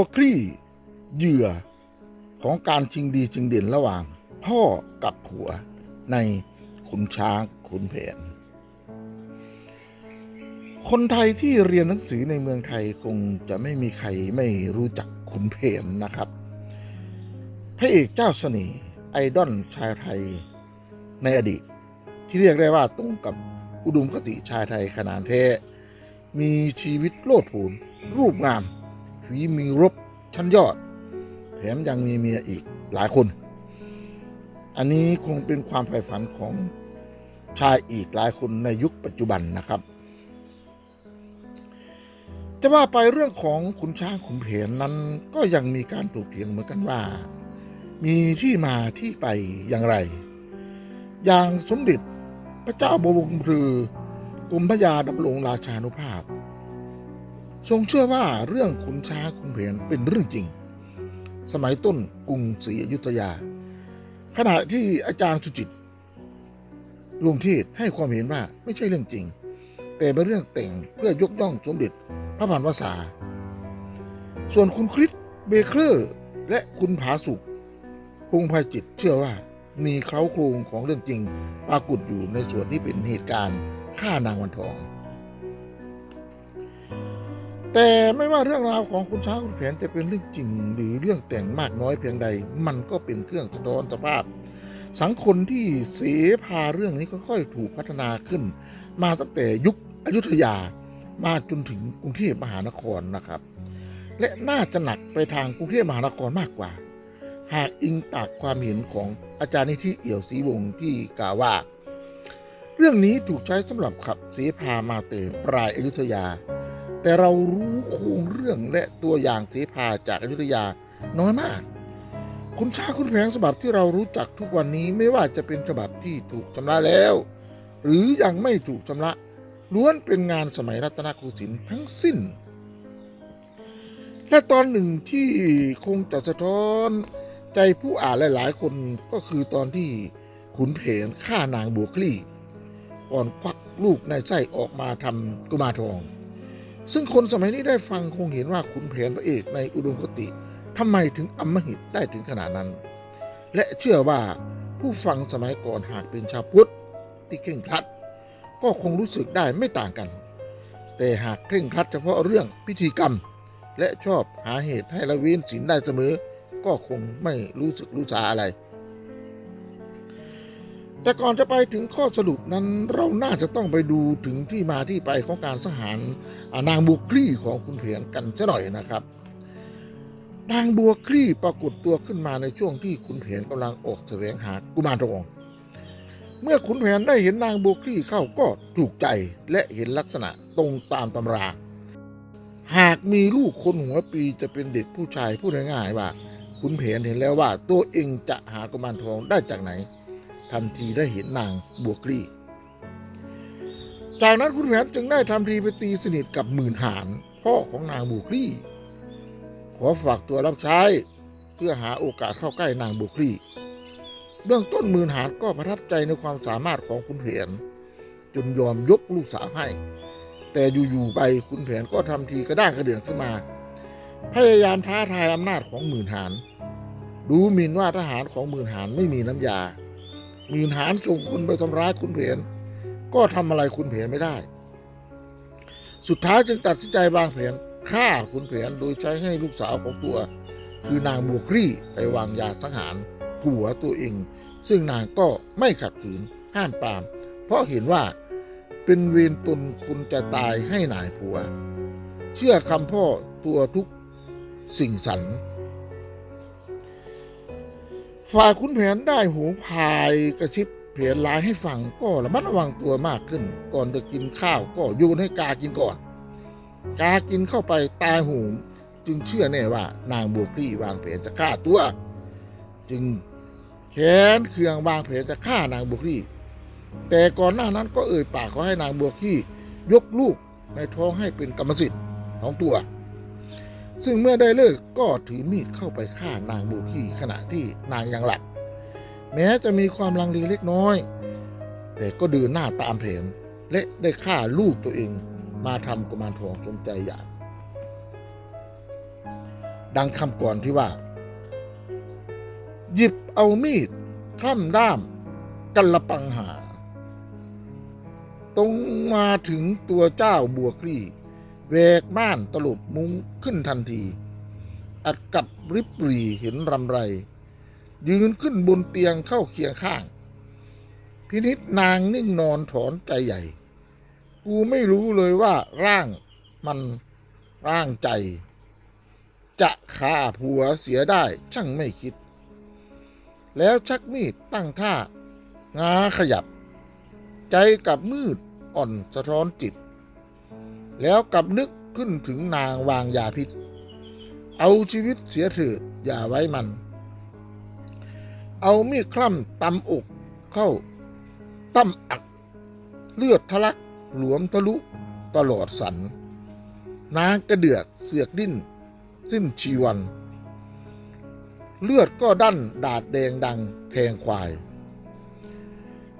บัวคลี่เหยื่อของการชิงดีชิงเด่นระหว่าง พ่อกับผัวในขุนช้างขุนแผน คนไทยที่เรียนหนังสือในเมืองไทยคงจะไม่มีใครไม่รู้จักขุนแผนนะครับ พระเอกเจ้าเสน่ห์ไอดอลชายไทยในอดีต ที่เรียกได้ว่าตรงกับอุดมคติชายไทยขนาดแท้มีชีวิตโลดโผนรูปงาม ฝีมีรบชั้นยอด แถมยังมีเมียอีกหลายคน อันนี้คงเป็นความใฝ่ฝันของชายอีกหลายคนในยุคปัจจุบันนะครับ จะว่าไปเรื่องของขุนช้างขุนแผนนั้นก็ยังมีการถกเถียงเหมือนกันว่า มีที่มาที่ไปอย่างไร อย่างสมเด็จพระเจ้าบวรคือ กรมพระยาดำรงราชานุภาพ ทรงเชื่อว่าเรื่องขุนช้างขุนแผนเป็นเรื่องจริง สมัยต้นกรุงศรีอยุธยา ขณะที่อาจารย์สุจิตรวมเทศให้ความเห็นว่าไม่ใช่เรื่องจริง แต่เป็นเรื่องแต่งเพื่อยกย่องสมเด็จพระพันวษา ส่วนคุณคริสเบเคอร์และคุณผาสุกพงภัยจิตเชื่อว่ามีเคล้าโครงของเรื่องจริงปรากฏอยู่ในส่วนที่เป็นเหตุการณ์ฆ่านางวันทอง แต่ไม่ว่าเรื่องราวของคุณช้างคุณแผนจะเป็นเรื่องจริง หรือเรื่องแต่งมากน้อยเพียงใด มันก็เป็นเครื่องสะท้อนสภาพ สังคมที่เสพาเรื่องนี้ค่อยๆถูกพัฒนาขึ้น มาตั้งแต่ยุคอยุธยามาจนถึงกรุงเทพมหานครนะครับ และน่าจะหนักไปทางกรุงเทพมหานครมากกว่า หากอิงตากความเห็นของอาจารย์นิธิเอี่ยวศรีวงศ์ที่กล่าวว่า เรื่องนี้ถูกใช้สำหรับขับเสพามาแต่ปลายอยุธยา แต่เรารู้โครงเรื่องและตัวอย่างเสพาจากอยุธยาน้อยมาก คุณชาคุณแผงฉบับที่เรารู้จักทุกวันนี้ไม่ว่าจะเป็นฉบับที่ถูกชำระแล้ว หรือยังไม่ถูกชำระล้วนเป็นงานสมัยรัตนโกสินทร์ทั้งสิ้น และตอนหนึ่งที่คงจะสะท้อนใจผู้อ่านหลายๆ คนก็คือตอนที่ขุนแผนฆ่านางบัวคลี่ ก่อนควักลูกในไส้ออกมาทำกุมารทอง ซึ่งคนสมัยนี้ได้ฟังคงเห็นว่าขุนแผนพระเอกในอุดมคติทำไมถึงอำมหิตได้ถึงขนาดนั้น และเชื่อว่าผู้ฟังสมัยก่อนหากเป็นชาวพุทธที่เคร่งครัด ก็คงรู้สึกได้ไม่ต่างกัน แต่หากเคร่งครัดเฉพาะเรื่องพิธีกรรม และชอบหาเหตุให้ละเว้นศีลได้เสมอ ก็คงไม่รู้สึกรู้สาอะไร แต่ก่อนจะไปถึงข้อสรุปนั้นเราน่าจะต้องไปดูถึงที่มาที่ไปของการสังหารนางบัวคลี่ของคุณเพียรกันซะหน่อยนะครับ นางบัวคลี่ปรากฏตัวขึ้นมาในช่วงที่ขุนแผนกำลังออกแสวงหากุมารทองเมื่อขุนแผนได้เห็นนางบัวคลี่เข้าก็ถูกใจและเห็นลักษณะตรงตามตำรา หากมีลูกคนหัวปีจะเป็นเด็กผู้ชายพูดง่ายๆว่าขุนแผนเห็นแล้วว่าตัวเองจะหากุมารทองได้จากไหน ทันทีได้เห็นนางบัวคลี่ จากนั้นขุนแผนจึงได้ทำทีไปตีสนิทกับหมื่นหานพ่อของนางบัวคลี่ ขอฝากตัวรับใช้เพื่อหาโอกาสเข้าใกล้นางบุคลีเบื้องต้นหมื่นหานก็ประทับใจในความสามารถของคุณเผนจนยอมยกลูกสาวให้ แต่อยู่ๆไปคุณเผนก็ทำทีกระด้างกระเดื่องขึ้นมา พยายามท้าทายอำนาจของหมื่นหานดูหมินว่าทหารของหมื่นหานไม่มีน้ำยา มื่นหานส่งคนไปทำร้ายคุณเผนก็ทำอะไรคุณเผนไม่ได้ สุดท้ายจึงตัดสินใจวางแผนฆ่าขุนแผนโดยใช้ให้ลูกสาวของตัว คือนางบัวคลี่ไปวางยาสังหารผัวตัวเอง ซึ่งนางก็ไม่ขัดขืนห้ามปราม เพราะเห็นว่าเป็นเวรตนคุณจะตายให้นายผัว เชื่อคำพ่อตัวทุกสิ่งสัน ฝ่ายคุณแผนได้หูพายกระซิบแผนร้ายให้ฟังก็ระมัดระวังตัวมากขึ้น ก่อนจะกินข้าวก็โยนให้กากินก่อน กากินเข้าไปตายหูจึงเชื่อแน่ว่านางบัวคลี่วางแผนจะฆ่าตัว จึงแค้นเคืองวางแผนจะฆ่านางบัวคลี่แต่ก่อนหน้านั้นก็เอ่ยปากขอให้นางบัวคลี่ยกลูกในท้องให้เป็นกรรมสิทธิ์ของตัว ซึ่งเมื่อได้เลิกก็ถือมีดเข้าไปฆ่านางบัวคลี่ขณะที่นางยังหลับ แม้จะมีความลังเลเล็กน้อย แต่ก็ดินหน้าตามแผนและได้ฆ่าลูกตัวเองมาทำกุมารทองสมใจอยาก ดังคำก่อนที่ว่า หยิบเอามีดคล่ำด้ามกันละปังหา ตรงมาถึงตัวเจ้าบัวค ลี่แวกม่านตลบมุ้งขึ้นทันที อัดกับริบหรีเห็นรำไร ยืนขึ้นบนเตียงเข้าเคียงข้าง พินิษนางนิ่งนอนถอนใจใหญ่ กูไม่รู้เลยว่าร่างมันร่างใจ จะฆ่าผัวเสียได้ช่างไม่คิด แล้วชักมีดตั้งท่างาขยับ ใจกับมืดอ่อนสะท้อนจิต แล้วกลับนึกขึ้นถึงนางวางยาพิษ เอาชีวิตเสียเถิดอย่าไว้มัน เอามีดคล่ำตำอกเข้าตั้มอัก เลือดทะลักหลวมทะลุตลอดสันนางกระเดือกเสือกดิ้น สิ้นชีวัน เลือดก็ดั้นดาดแดงดังแทงควาย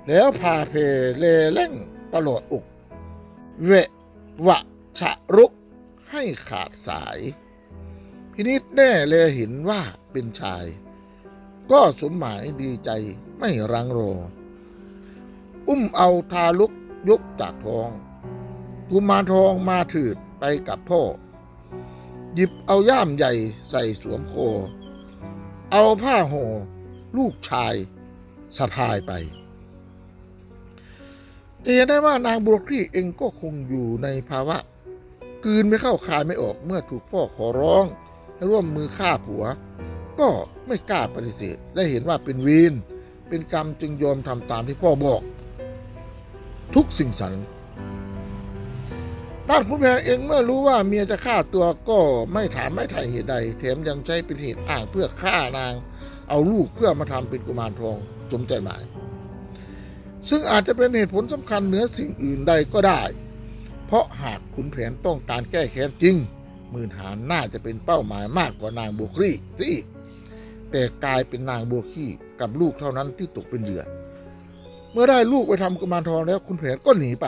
แล้วพาเพเลแล่งตลอดอกเวะ วะฉะรุกให้ขาดสาย พินิษแน่แลเห็นว่าเป็นชาย ก็สมหมายดีใจไม่รังรออุ้มเอาทาลุกยกจากท้องกุมารทองมาถืดไปกับพ่อ หยิบเอาย่ามใหญ่ใส่สวมโค เอาผ้าห่อลูกชายสะพายไป จะเห็นได้ว่านางบัวคลี่เองก็คงอยู่ในภาวะกืนไม่เข้าคายไม่ออกเมื่อถูกพ่อขอร้อง ให้ร่วมมือฆ่าผัว ก็ไม่กล้าปฏิเสธและเห็นว่าเป็นวีนเป็นกรรมจึงยอมทำตามที่พ่อบอก ทุกสิ่งสรรด้านคุณแพงเองเมื่อรู้ว่าเมียจะฆ่าตัวก็ไม่ถามไม่ถ่ายเหตุใดแถมยังใช้เป็นเหตุอ้างเพื่อฆ่านาง เอาลูกเพื่อมาทำเป็นกุมารทองสมใจหมาย ซึ่งอาจจะเป็นเหตุผลสำคัญเหนือสิ่งอื่นใดก็ได้ เพราะหากขุนแผนต้องการแก้แค้นจริงหมื่นหานน่าจะเป็นเป้าหมายมากกว่านางบัวคลี่สิแต่กลายเป็นนางบัวขี้กับลูกเท่านั้นที่ตกเป็นเหยื่อ เมื่อได้ลูกไปทำกุมารทองแล้วคุณแผนก็หนีไป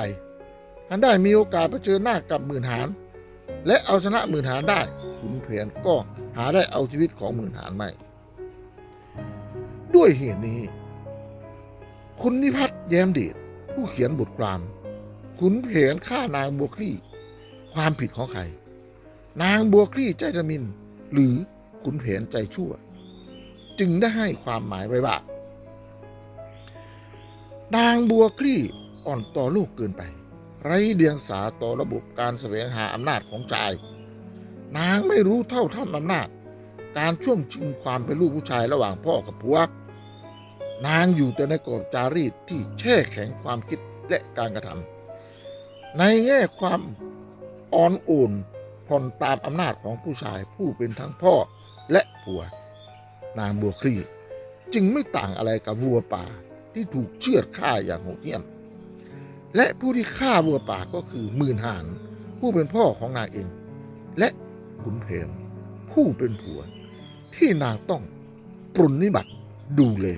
ทันได้มีโอกาสเผชิญหน้ากับหมื่นหานและเอาชนะหมื่นหานได้คุณแผนก็หาได้เอาชีวิตของหมื่นหานไม่ ด้วยเหตุนี้ คุณนิพัฒน์แย้มเดชผู้เขียนบทความ ขุนแผนฆ่านางบัวคลี่ ความผิดของใคร นางบัวคลี่ใจระมิน หรือขุนแผนใจชั่ว จึงได้ให้ความหมายไว้ว่านางบัวคลี่อ่อนต่อลูกเกินไป ไร้เดียงสาต่อระบบการแสวงหาอำนาจของชาย นางไม่รู้เท่าทันอำนาจ การช่วงชิงความเป็นลูกผู้ชายระหว่างพ่อกับผัว นางอยู่แต่ในกรอบจารีตที่แช่แข็งความคิดและการกระทำในแง่ความอ่อนอุ่นผ่อนตามอำนาจของผู้ชายผู้เป็นทั้งพ่อและผัวนางบัวคลีจึงไม่ต่างอะไรกับวัวป่าที่ถูกเชือดฆ่าอย่างโหดเหี้ยม และผู้ที่ฆ่าวัวป่าก็คือหมื่นหานผู้เป็นพ่อของนางเอง และขุนเพนผู้เป็นผัว ที่นางต้องปรนนิบัติดูแล